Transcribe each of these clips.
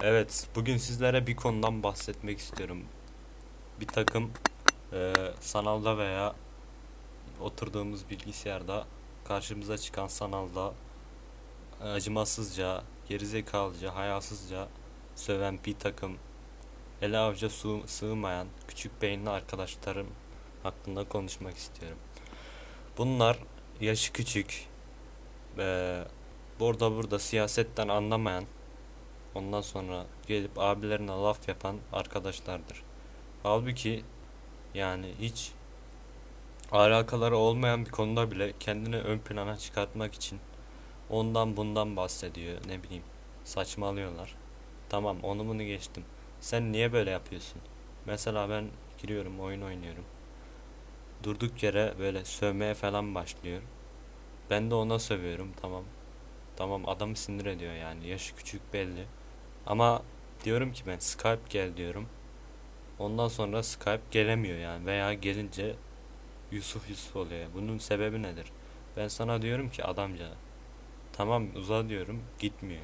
Evet, bugün sizlere bir konudan bahsetmek istiyorum. Bir takım e, sanalda veya oturduğumuz bilgisayarda karşımıza çıkan sanalda e, acımasızca, gerizekalıca, hayasızca söven bir takım ele avuca sığ- sığmayan küçük beyinli arkadaşlarım hakkında konuşmak istiyorum. Bunlar yaşı küçük, e, burada burada siyasetten anlamayan Ondan sonra gelip abilerine laf yapan arkadaşlardır. Halbuki yani hiç alakaları olmayan bir konuda bile kendini ön plana çıkartmak için ondan bundan bahsediyor ne bileyim saçmalıyorlar. Tamam onu bunu geçtim. Sen niye böyle yapıyorsun? Mesela ben giriyorum oyun oynuyorum. Durduk yere böyle sövmeye falan başlıyor. Ben de ona sövüyorum tamam. Tamam adamı sinir ediyor yani yaşı küçük belli. Ama diyorum ki ben Skype gel diyorum. Ondan sonra Skype gelemiyor yani veya gelince Yusuf Yusuf oluyor. Bunun sebebi nedir? Ben sana diyorum ki adamca tamam uza diyorum gitmiyor.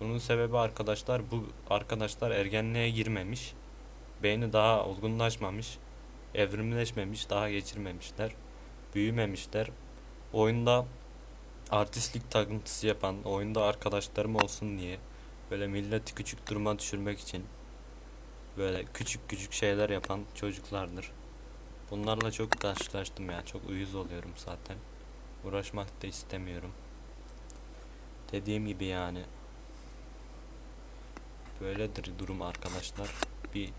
Bunun sebebi arkadaşlar bu arkadaşlar ergenliğe girmemiş. Beyni daha olgunlaşmamış. Evrimleşmemiş, daha geçirmemişler. Büyümemişler. Oyunda artistlik takıntısı yapan, oyunda arkadaşlarım olsun diye böyle milleti küçük duruma düşürmek için böyle küçük küçük şeyler yapan çocuklardır. Bunlarla çok karşılaştım ya. Çok uyuz oluyorum zaten. Uğraşmak da istemiyorum. Dediğim gibi yani böyledir durum arkadaşlar. Bir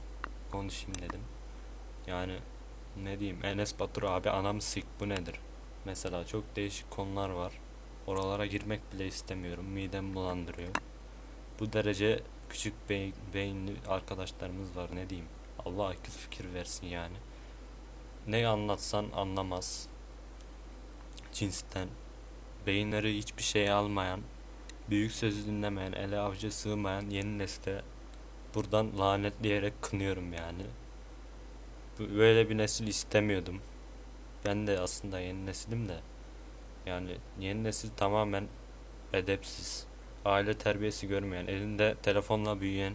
konuşayım dedim. Yani ne diyeyim Enes Batur abi anam sik bu nedir? Mesela çok değişik konular var. Oralara girmek bile istemiyorum. Midem bulandırıyor. Bu derece küçük beyin, beyinli arkadaşlarımız var ne diyeyim. Allah akıl fikir versin yani. Ne anlatsan anlamaz. Cinsten. Beyinleri hiçbir şey almayan, büyük sözü dinlemeyen, ele avcı sığmayan yeni nesle buradan lanetleyerek kınıyorum yani. Böyle bir nesil istemiyordum. Ben de aslında yeni nesilim de. Yani yeni nesil tamamen edepsiz, aile terbiyesi görmeyen, elinde telefonla büyüyen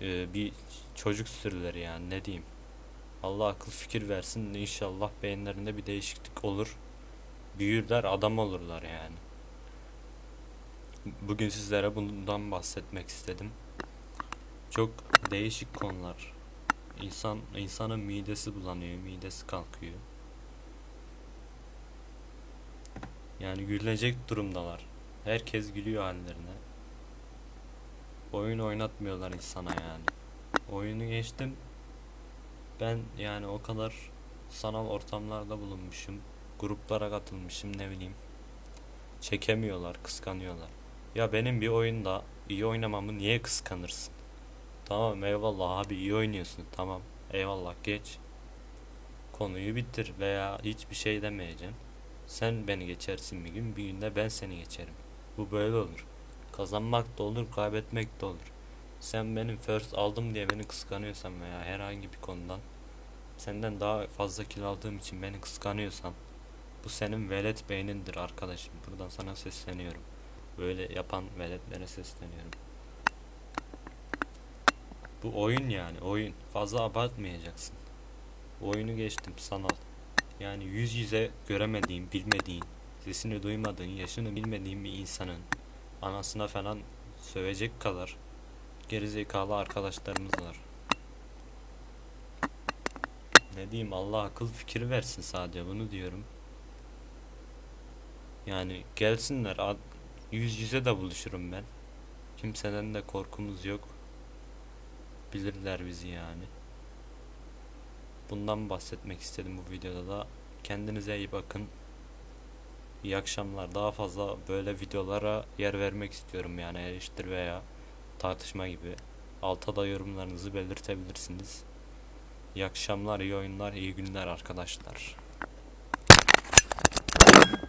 e, bir çocuk sürüleri yani ne diyeyim. Allah akıl fikir versin. İnşallah beyinlerinde bir değişiklik olur. Büyürler, adam olurlar yani. Bugün sizlere bundan bahsetmek istedim. Çok değişik konular. İnsan insanın midesi bulanıyor, midesi kalkıyor. Yani gülecek durumdalar. Herkes gülüyor hallerine. Oyun oynatmıyorlar insana yani. Oyunu geçtim. Ben yani o kadar sanal ortamlarda bulunmuşum. Gruplara katılmışım ne bileyim. Çekemiyorlar, kıskanıyorlar. Ya benim bir oyunda iyi oynamamı niye kıskanırsın? Tamam eyvallah abi iyi oynuyorsun. Tamam eyvallah geç. Konuyu bitir veya hiçbir şey demeyeceğim. Sen beni geçersin bir gün, bir günde ben seni geçerim. Bu böyle olur. Kazanmak da olur, kaybetmek de olur. Sen benim first aldım diye beni kıskanıyorsan veya herhangi bir konudan senden daha fazla kill aldığım için beni kıskanıyorsan bu senin velet beynindir arkadaşım. Buradan sana sesleniyorum. Böyle yapan veletlere sesleniyorum. Bu oyun yani oyun. Fazla abartmayacaksın. Oyunu geçtim sanal. Yani yüz yüze göremediğin, bilmediğin, sesini duymadığın, yaşını bilmediğin bir insanın anasına falan sövecek kadar gerizekalı arkadaşlarımız var. Ne diyeyim Allah akıl fikir versin sadece bunu diyorum. Yani gelsinler yüz yüze de buluşurum ben. Kimseden de korkumuz yok. Bilirler bizi yani. Bundan bahsetmek istedim bu videoda da. Kendinize iyi bakın. İyi akşamlar. Daha fazla böyle videolara yer vermek istiyorum yani eleştiri veya tartışma gibi. Alta da yorumlarınızı belirtebilirsiniz. İyi akşamlar, iyi oyunlar, iyi günler arkadaşlar.